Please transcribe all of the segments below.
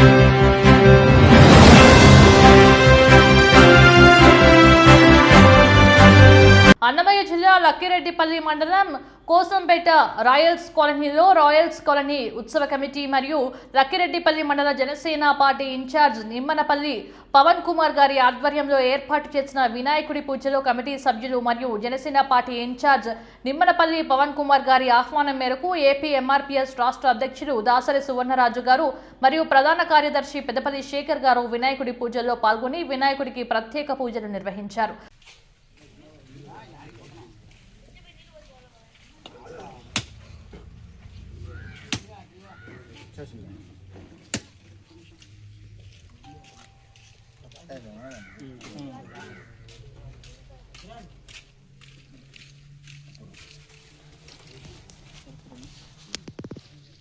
Thank you. Annamayya జిల్లా లక్కిరెడ్డిపల్లి మండలం Kosampeta royals కాలనీలో రాయల్స్ కాలనీ ఉత్సవ కమిటీ మరియు లక్కిరెడ్డిపల్లి మండల Janasena party in charge Nimmanapalli Pavan Kumar గారి ఆధ్వర్యంలో ఏర్పాటు చేసిన వినాయకుడి పూజలో కమిటీ సభ్యులు మరియు Janasena party in charge Nimmanapalli Pavan Kumar గారి ఆహ్వానం మేరకు ఏపీ ఎంఆర్పీఎస్ రాష్ట్ర అధ్యక్షులు దాసరి సువర్ణరాజు గారు మరియు ప్రధాన కార్యదర్శి పెద్దపల్లి శేఖర్ గారు వినాయకుడి పూజల్లో పాల్గొని వినాయకుడికి ప్రత్యేక పూజలు నిర్వహించారు.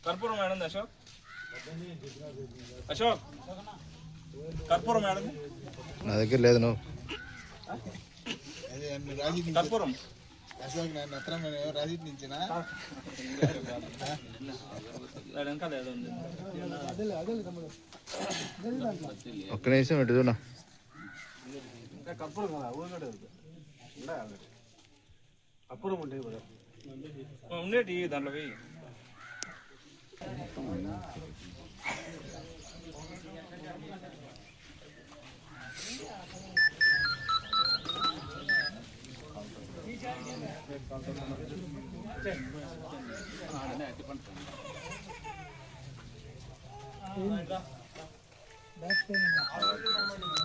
కర్పూరం మేడం అశోక్? అశోక్ కర్పూరం మేడం నా దగ్గర లేదు నువ్వు. కర్పూరం? అశోక్ నన్ను అత్రం రాజీట్ నుంచిన? ఒక్క నిమిషం ఇటు చూడ కర్పూరం ఉంటాయి కదా ఉండేటి దాంట్లో बैक पेन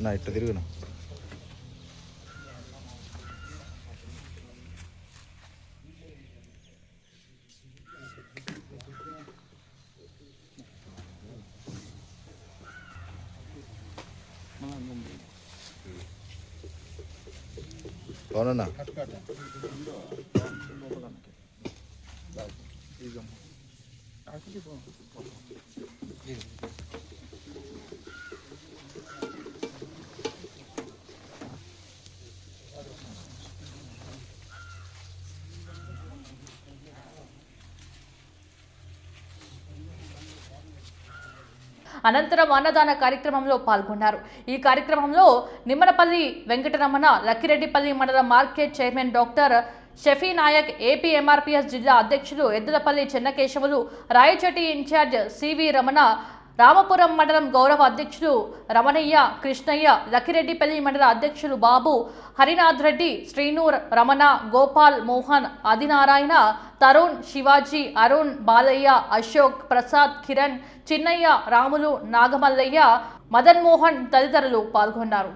నా ఇట్లా తిరుగునా అవునన్నా అనంతరం అన్నదాన కార్యక్రమంలో పాల్గొన్నారు. ఈ కార్యక్రమంలో నిమ్మనపల్లి వెంకటరమణ లక్కిరెడ్డిపల్లి మండల market chairman doctor Shafi Naik AP MRPS జిల్లా అధ్యక్షులు ఎద్దులపల్లి చెన్నకేశవులు రాయచోటి ఇన్ఛార్జ్ సివి రమణ రామపురం మండలం గౌరవ అధ్యక్షులు రమణయ్య కృష్ణయ్య లక్కిరెడ్డిపల్లి మండల అధ్యక్షులు బాబు హరినాథ్ రెడ్డి శ్రీను రమణ గోపాల్ మోహన్ ఆదినారాయణ తరుణ్ శివాజీ అరుణ్ బాలయ్య అశోక్ ప్రసాద్ కిరణ్ చిన్నయ్య రాములు నాగమల్లయ్య మదన్ మోహన్ తదితరులు పాల్గొన్నారు.